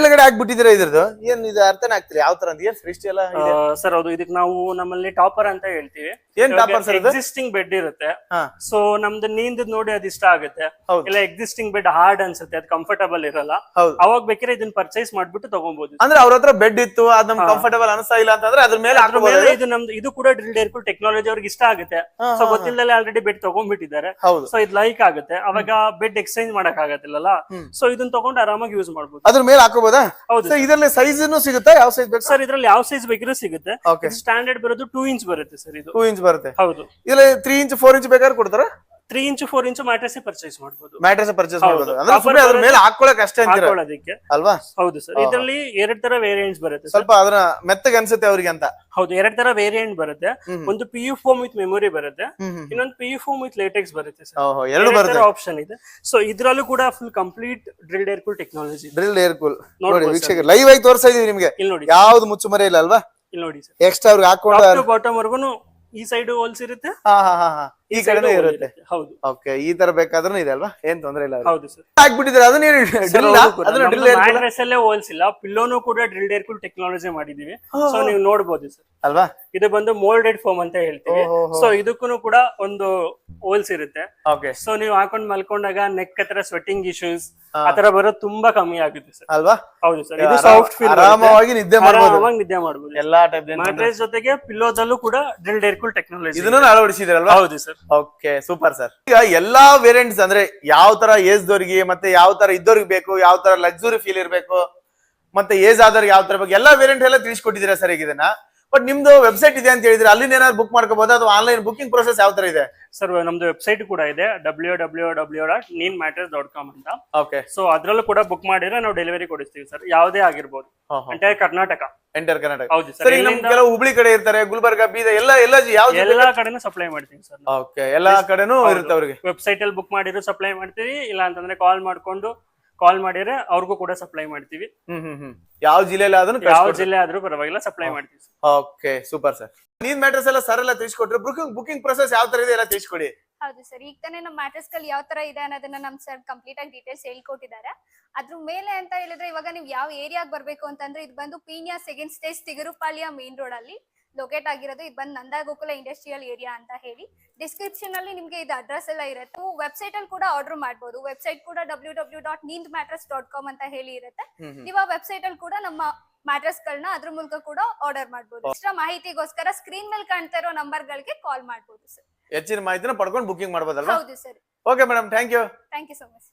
ಕೆಳಗಡೆ ಹಾಕ್ಬಿಟ್ಟಿದ್ರೆ ಇದ್ರದ್ದು? ಏನ್ ಇದು ಅರ್ಥನೇ ಆಗ್ತಿಲ್ಲ. ಯಾವ ತರ ಅಂತ? ಏನ್ ಸೃಷ್ಟಿ ಎಲ್ಲ ಇದೆ? ಸರ್ ಹೌದು. ಇದಕ್ಕೆ ನಾವು ನಮ್ಮಲ್ಲಿ ಟಾಪರ್ ಅಂತ ಹೇಳ್ತೀವಿ. ಏನ್ ಇದು ಎಕ್ಸಿಸ್ಟಿಂಗ್ ಬೆಡ್ ಇರುತ್ತೆ. ಹಾ. ಸೊ ನಮ್ದು ನೀಂದ್ ನೋಡಿ ಅದು ಇಷ್ಟ ಆಗುತ್ತೆ. ಹೌದು. ಇಲ್ಲ ಎಕ್ಸಿಸ್ಟಿಂಗ್ ಬೆಡ್ ಹಾರ್ಡ್ ಅನ್ಸುತ್ತೆ. ಅದು ಕಂಫರ್ಟಬಲ್ ಇರಲ್ಲ. ಹೌದು. ಅವಾಗ ಬೇಕಾದ್ರೆ ಇದನ್ನ ಪರ್ಚೇಸ್ ಮಾಡ್ಬಿಟ್ಟು ತಗೊಬಹುದು ಅಂದ್ರೆ ಅವ್ರ ಹತ್ರ ಬೆಡ್ ಇತ್ತು ಅದ್ ನಮ್ಗೆ ಕಂಫರ್ಟಬಲ್ ಅನಿಸ್ತಾ ಇಲ್ಲ ಅಂತಂದ್ರೆ ಅದ್ರ ಮೇಲೆ ಅದ್ರ ಮೇಲೆ ಇದು ನಮ್ದು ಇದು ಕೂಡ ಡ್ರಿಲ್ ಏರ್ಕೂಲ್ ಟೆಕ್ನಾಲಜಿ ಅವ್ರಿಗೆ ಇಷ್ಟ ಆಗುತ್ತೆ. ಹಾ, ಸೊ ಗೊತ್ತಿಲ್ಲದೆ ಆಲ್ರೆಡಿ ಬೆಡ್ ತಗೊಂಡ್ಬಿಟ್ಟಿದ್ದಾರೆ. ಹೌದು. ಸೊ ಇದು ಲೈಕ್ ಆಗುತ್ತೆ. ಅವಾಗ ಬೆಡ್ ಎಕ್ಸ್ಚೇಂಜ್ ಮಾಡಕ್ ಆಗತ್ತಿಲ್ಲಲ್ಲ? ಸೊ ಇದನ್ನ ತಗೊಂಡು ಆರಾಮಾಗಿ ಯೂಸ್ ಮಾಡ್ಬೋದು. ಅದ್ರ ಮೇಲೆ ಹಾಕೋಬಹುದು ಮಾಡ್ಬೋದಾ ಹೌದು ಸರ್. ಇದರಲ್ಲಿ ಸೈಜ್ ಸಿಗುತ್ತಾ? ಯಾವ ಸೈಜ್ ಬೇಕು? ಸರ್ ಇದ್ರಲ್ಲಿ ಯಾವ ಸೈಜ್ ಬೇಕಿರೋ ಸಿಗುತ್ತೆ. ಓಕೆ ಸ್ಟ್ಯಾಂಡರ್ಡ್ ಬರೋದು ಟೂ ಇಂಚ್ ಬರುತ್ತೆ ಸರ್ ಇದು. ಟೂ ಇಂಚ್ ಬರುತ್ತೆ. ಹೌದು. ಇಲ್ಲ ತ್ರೀ ಇಂಚ್ ಫೋರ್ ಇಂಚ್ ಬೇಕಾದ್ರೆ ಕೊಡ್ತಾರ? Three inch four inch mattress purchase ಮಾಡಬಹುದು ಮ್ಯಾಟ್ರೆಸ್ ಪರ್ಚೇಸ್ ಮಾಡಬಹುದು ಮಾಡ್ಬೋದು. ಅಂದ್ರೆ ಸುಮ್ಮನೆ ಅದ್ರ ಮೇಲೆ ಹಾಕೊಳ್ಳಕ್ ಅಷ್ಟೇ ಅಂತೀರ? ಹಾಕೊಳ್ಳೋದಕ್ಕೆ ಅಲ್ವಾ? ಹೌದು ಸರ್. ಇದರಲ್ಲಿ ಎರಡ್ ತರ ವೇರಿಯಂಟ್ಸ್ ಬರುತ್ತೆ ಸ್ವಲ್ಪ ಅದರ ಮೆತ್ತಗೆ ಅನ್ಸುತ್ತೆ ಅವ್ರಿಗೆ ಅಂತ. ಹೌದು ಎರಡ್ ತರ ವೇರಿಯಂಟ್ ಬರುತ್ತೆ. ಒಂದು P U foam with memory ಬರುತ್ತೆ. ಇನ್ನೊಂದು P U foam with latex ಬರುತ್ತೆ ಸರ್. ಎರಡು ಬರುತ್ತೆ. ಆಪ್ಷನ್ ಇದೆ. ಸೊ ಇದ್ರಲ್ಲೂ ಕೂಡ full complete drilled air cool technology drill air cool ನೋಡಿ. ವೀಕ್ಷಕರು ಲೈವ್ ಆಗಿ ತೋರಿಸ್ತಾ ಇದೀವಿ ನಿಮ್ಗೆ. ಇಲ್ಲಿ ನೋಡಿ. ಯಾವ್ದು ಮುಚ್ಚುಮರೆ ಇಲ್ಲ ಅಲ್ವಾ? ಇಲ್ಲಿ ನೋಡಿ ಸರ್. ಎಕ್ಸ್ಟ್ರಾ ಅವ್ರಿಗೆ ಹಾಕೊಂಡು ಬಾಟಮ್ ವರ್ಗುನು ಈ ಸೈಡ್ ಹೋಲ್ಸ್ ಇರುತ್ತೆ. ಹಾ ಹಾ ಹಾ ಹಾ. ಈ ಕಡೆನೇ ಇರುತ್ತೆ. ಹೌದು. ಓಕೆ ಈ ತರ ಬೇಕಾದ್ರೂ ಇದೆ ಅಲ್ವಾ? ಏನ್ ತೊಂದ್ರೆ ಇಲ್ಲ ಹೌದು ಸರ್. ಹಾಕ್ಬಿಟ್ಟಿದ್ರೆ ಡ್ರಿಲ್ ಅದನ್ನ ಡ್ರಿಲ್ ಏರ್ ಮ್ಯಾಟ್ರೆಸ್ ಅಲ್ಲೇ ಹೋಲ್ಸ್ ಇಲ್ಲ. ಪಿಲ್ಲೋನು ಕೂಡ ಡ್ರಿಲ್ ಡೇರ್ ಕೂಲ್ ಟೆಕ್ನಾಲಜಿ ಮಾಡಿದೀವಿ ಸೊ ನೀವು ನೋಡಬಹುದು ಸರ್. ಅಲ್ವಾ? ಇದು ಬಂದು ಮೋಲ್ಡೆಡ್ ಫೋಮ್ ಅಂತ ಹೇಳ್ತೀವಿ. ಸೊ ಇದಕ್ಕೂ ಕೂಡ ಒಂದು ಹೋಲ್ಸ್ ಇರುತ್ತೆ. ಓಕೆ ಸೊ ನೀವು ಹಾಕೊಂಡ್ ಮಲ್ಕೊಂಡಾಗ ನೆಕ್ ಹತ್ರ ಸ್ವೆಟ್ಟಿಂಗ್ ಇಶ್ಯೂಸ್. ಆತರ ಬರೋದು ತುಂಬಾ ಕಮ್ಮಿ ಆಗುತ್ತೆ ಸರ್. ಅಲ್ವಾ? ಹೌದು ಸರ್. ಇದು ಸಾಫ್ಟ್ ಫೀಲ್ ಆರಾಮವಾಗಿ ನಿದ್ದೆ ಮಾಡಬಹುದು ಆರಾಮವಾಗಿ ನಿದ್ದೆ ಮಾಡಬಹುದು ಎಲ್ಲಾ ಟೈಪ್ ಮ್ಯಾಟ್ರೆಸ್ ಜೊತೆಗೆ ಪಿಲ್ಲೋದಲ್ಲೂ ಕೂಡ ಡ್ರಿಲ್ ಡೇರ್ ಟೆಕ್ನಾಲಜಿ ಇದನ್ನ ಅಳವಡಿಸಿದ್ರಲ್ವಾ ಹೌದು ಸರ್. ಓಕೆ ಸೂಪರ್ ಸರ್ ಈಗ ಎಲ್ಲಾ ವೇರಿಯಂಟ್ಸ್ ಅಂದ್ರೆ ಯಾವ ತರ ಏಜ್ ದವ್ರಿಗೆ, ಮತ್ತೆ ಯಾವ ತರ ಇದ್ದವ್ರಿಗೆ ಬೇಕು, ಯಾವ ತರ ಲಕ್ಸುರಿ ಫೀಲ್ ಇರ್ಬೇಕು, ಮತ್ತೆ ಏಜ್ ಆದವ್ರಿಗೆ ಯಾವ ತರ ಬೇಕು, ಎಲ್ಲಾ ವೇರಿಯಂಟ್ ಎಲ್ಲ ತಿಳಿಸ್ಕೊಟ್ಟಿದ್ದೀರಾ ಸರ್ ಈಗ ಇದನ್ನ? ಬಟ್ ನಿಮ್ದು ವೆಬ್ಸೈಟ್ ಇದೆ ಅಂತ ಹೇಳಿದ್ರೆ ಅಲ್ಲಿ ಏನಾದ್ರು ಬುಕ್ ಮಾಡ್ಕೋಬಹುದು ಅಥವಾ ಆನ್ಲೈನ್ ಬುಕಿಂಗ್ ಪ್ರೊಸೆಸ್ ಯಾವ ತರ ಇದೆ? ಸರ್ ನಮ್ದು ವೆಬ್ಸೈಟ್ ಕೂಡ ಇದೆ W W W dot Neend mattress dot com ಅಂತ. ಓಕೆ ಸೊ ಅದ್ರಲ್ಲೂ ಕೂಡ ಬುಕ್ ಮಾಡಿದ್ರೆ ನಾವು ಡೆಲಿವರಿ ಕೊಡಿಸ್ತೀವಿ ಸರ್ ಯಾವುದೇ ಆಗಿರ್ಬೋದು. ಎಂಟೈರ್ ಕರ್ನಾಟಕ. ಎಂಟರ್ ಕರ್ನಾಟಕ. ಹೌದು ಸರ್ ಸರ್ ಈಗ ನಮ್ ಕೆಲವು ಹುಬ್ಳಿ ಕಡೆ ಇರ್ತಾರೆ ಗುಲ್ಬರ್ಗ ಬೀದ ಎಲ್ಲ ಎಲ್ಲ ಯಾವ ಎಲ್ಲಾ ಕಡೆನೂ ಸಪ್ಲೈ ಮಾಡ್ತೀವಿ ಸರ್ ಓಕೆ ಎಲ್ಲಾ ಕಡೆನೂ ಇರುತ್ತೆ ಅವ್ರಿಗೆ. ವೆಬ್ಸೈಟ್ ಅಲ್ಲಿ ಬುಕ್ ಮಾಡಿದ್ರು ಸಪ್ಲೈ ಮಾಡ್ತೀವಿ ಇಲ್ಲ ಅಂತಂದ್ರೆ ಕಾಲ್ ಮಾಡ್ಕೊಂಡು ಕಾಲ್ ಮಾಡಿದ್ರೆ ಅವ್ರಿಗೂ ಕೂಡ ಸಪ್ಲೈ ಮಾಡ್ತೀವಿ. ಹ್ಮ್ ಹ್ಮ್ ಹ್ಮ್. ಯಾವ ಜಿಲ್ಲೆಯಲ್ಲಿ ಅದನ್ನು ಯಾವ ಜಿಲ್ಲೆ ಆದ್ರೂ ಪರವಾಗಿಲ್ಲ ಸಪ್ಲೈ ಮಾಡ್ತೀವಿ sir. Okay super sir Neend mattress ಎಲ್ಲ ಸರ್ ಎಲ್ಲ ತಿಳಿಸ್ಕೊಟ್ರೆ ಬುಕಿಂಗ್ ಬುಕಿಂಗ್ ಪ್ರೊಸೆಸ್ ಯಾವ ತರ ಇದೆ ಎಲ್ಲ ತಿಳಿಸ್ಕೊಡಿ ಹೌದು ಸರ್ ಈಗ ತಾನೇ ನಮ್ಮ ಮ್ಯಾಟ್ರಸ್ಗಳು ಯಾವ ತರ ಇದೆ ಅನ್ನೋದನ್ನ ನಮ್ ಸರ್ ಕಂಪ್ಲೀಟ್ ಆಗಿ ಡೀಟೇಲ್ಸ್ ಹೇಳ್ಕೊಟ್ಟಿದ್ದಾರೆ. ಅದ್ರ ಮೇಲೆ ಅಂತ ಹೇಳಿದ್ರೆ ಇವಾಗ ನೀವು ಯಾವ ಏರಿಯಾಗ್ ಬರ್ಬೇಕು ಅಂತಂದ್ರೆ ಇದು ಬಂದು Peenya second stage Tigarupalya main road ಅಲ್ಲಿ. ಲೊಕೇಟ್ ಆಗಿರೋದು. ಇದು ಬಂದು ನಂದಗೋಕುಲ ಇಂಡಸ್ಟ್ರಿಯಲ್ ಏರಿಯಾ ಅಂತ ಹೇಳಿ. ಡಿಸ್ಕ್ರಿಪ್ಷನ್ ಅಲ್ಲಿ ನಿಮ್ಗೆ ಇದು ಅಡ್ರೆಸ್ ಎಲ್ಲ ಇರುತ್ತೆ. ವೆಬ್ಸೈಟ್ ಅಲ್ಲಿ ಕೂಡ ಆರ್ಡರ್ ಮಾಡಬಹುದು ವೆಬ್ಸೈಟ್ ಕೂಡ W W dot Neend mattress dot com ಅಂತ ಹೇಳಿ ಇರುತ್ತೆ. ನೀವು ಆ ವೆಬ್ಸೈಟ್ ಅಲ್ಲಿ ಕೂಡ ನಮ್ಮ ಮ್ಯಾಟ್ರಸ್ ಗಳನ್ನ ಅದ್ರ ಮೂಲಕ ಕೂಡ ಆರ್ಡರ್ ಮಾಡಬಹುದು ಎಕ್ಸ್ಟ್ರಾ ಮಾಹಿತಿಗೋಸ್ಕರ ಸ್ಕ್ರೀನ್ ಮೇಲೆ ಕಾಣ್ತಾ ಇರೋ ನಂಬರ್ ಗಳಿಗೆ ಕಾಲ್ ಮಾಡಬಹುದು ಸರ್ ಹೆಚ್ಚಿನ ಮಾಹಿತಿನ ಪಡ್ಕೊಂಡು ಬುಕಿಂಗ್ ಮಾಡಬಹುದಲ್ವಾ ಹೌದು sir okay madam thank you thank you so much